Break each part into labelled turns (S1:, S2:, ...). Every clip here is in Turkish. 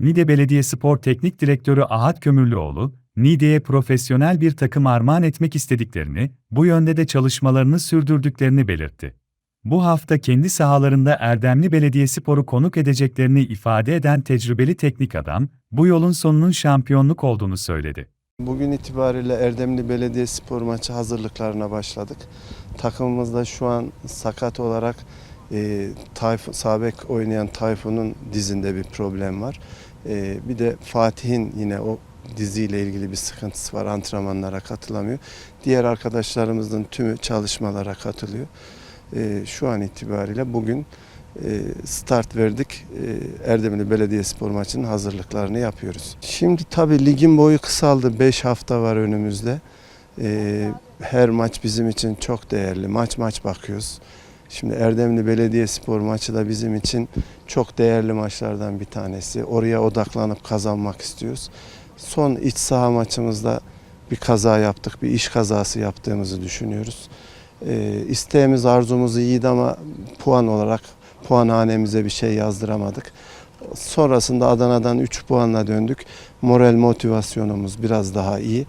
S1: Niğde Belediyespor Teknik Direktörü Ahat Kömürlüoğlu, Niğde'ye profesyonel bir takım armağan etmek istediklerini, bu yönde de çalışmalarını sürdürdüklerini belirtti. Bu hafta kendi sahalarında Erdemli Belediyespor'u konuk edeceklerini ifade eden tecrübeli teknik adam, bu yolun sonunun şampiyonluk olduğunu söyledi.
S2: Bugün itibariyle Erdemli Belediyespor maçı hazırlıklarına başladık. Takımımızda şu an sakat olarak e, Tayfun, Sabek oynayan Tayfun'un dizinde bir problem var. E, bir de Fatih'in yine o diziyle ilgili bir sıkıntısı var. Antrenmanlara katılamıyor. Diğer arkadaşlarımızın tümü çalışmalara katılıyor. E, şu an itibariyle bugün e, start verdik. Erdemli Belediyespor maçının hazırlıklarını yapıyoruz. Şimdi tabii ligin boyu kısaldı. 5 hafta var önümüzde. Her maç bizim için çok değerli. Maç maç bakıyoruz. Şimdi Erdemli Belediyespor maçı da bizim için çok değerli maçlardan bir tanesi. Oraya odaklanıp kazanmak istiyoruz. Son iç saha maçımızda bir kaza yaptık, bir iş kazası yaptığımızı düşünüyoruz. E, isteğimiz, arzumuz iyiydi ama puan olarak puanhanemize bir şey yazdıramadık. Sonrasında Adana'dan 3 puanla döndük. Moral motivasyonumuz biraz daha iyi.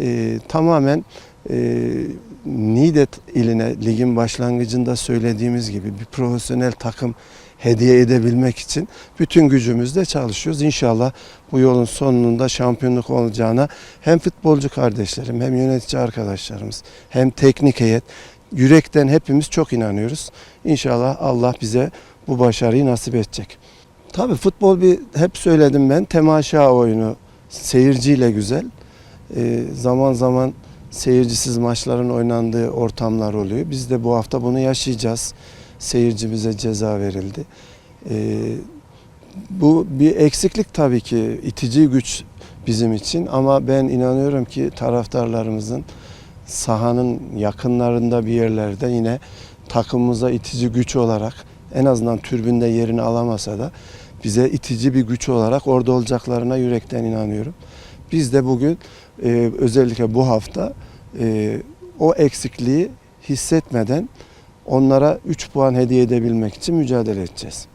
S2: Ee, tamamen e, Niğde iline ligin başlangıcında söylediğimiz gibi bir profesyonel takım hediye edebilmek için bütün gücümüzle çalışıyoruz. İnşallah bu yolun sonunda şampiyonluk olacağına hem futbolcu kardeşlerim hem yönetici arkadaşlarımız hem teknik heyet yürekten hepimiz çok inanıyoruz. İnşallah Allah bize bu başarıyı nasip edecek. Tabii futbol bir hep söyledim ben temaşa oyunu seyirciyle güzel. Ee, zaman zaman seyircisiz maçların oynandığı ortamlar oluyor. Biz de bu hafta bunu yaşayacağız. Seyirci bize ceza verildi. Ee, bu bir eksiklik tabii ki itici güç bizim için ama ben inanıyorum ki taraftarlarımızın sahanın yakınlarında bir yerlerde yine takımımıza itici güç olarak en azından türbünde yerini alamasa da bize itici bir güç olarak orada olacaklarına yürekten inanıyorum. Biz de bugün e, özellikle bu hafta e, o eksikliği hissetmeden onlara 3 puan hediye edebilmek için mücadele edeceğiz.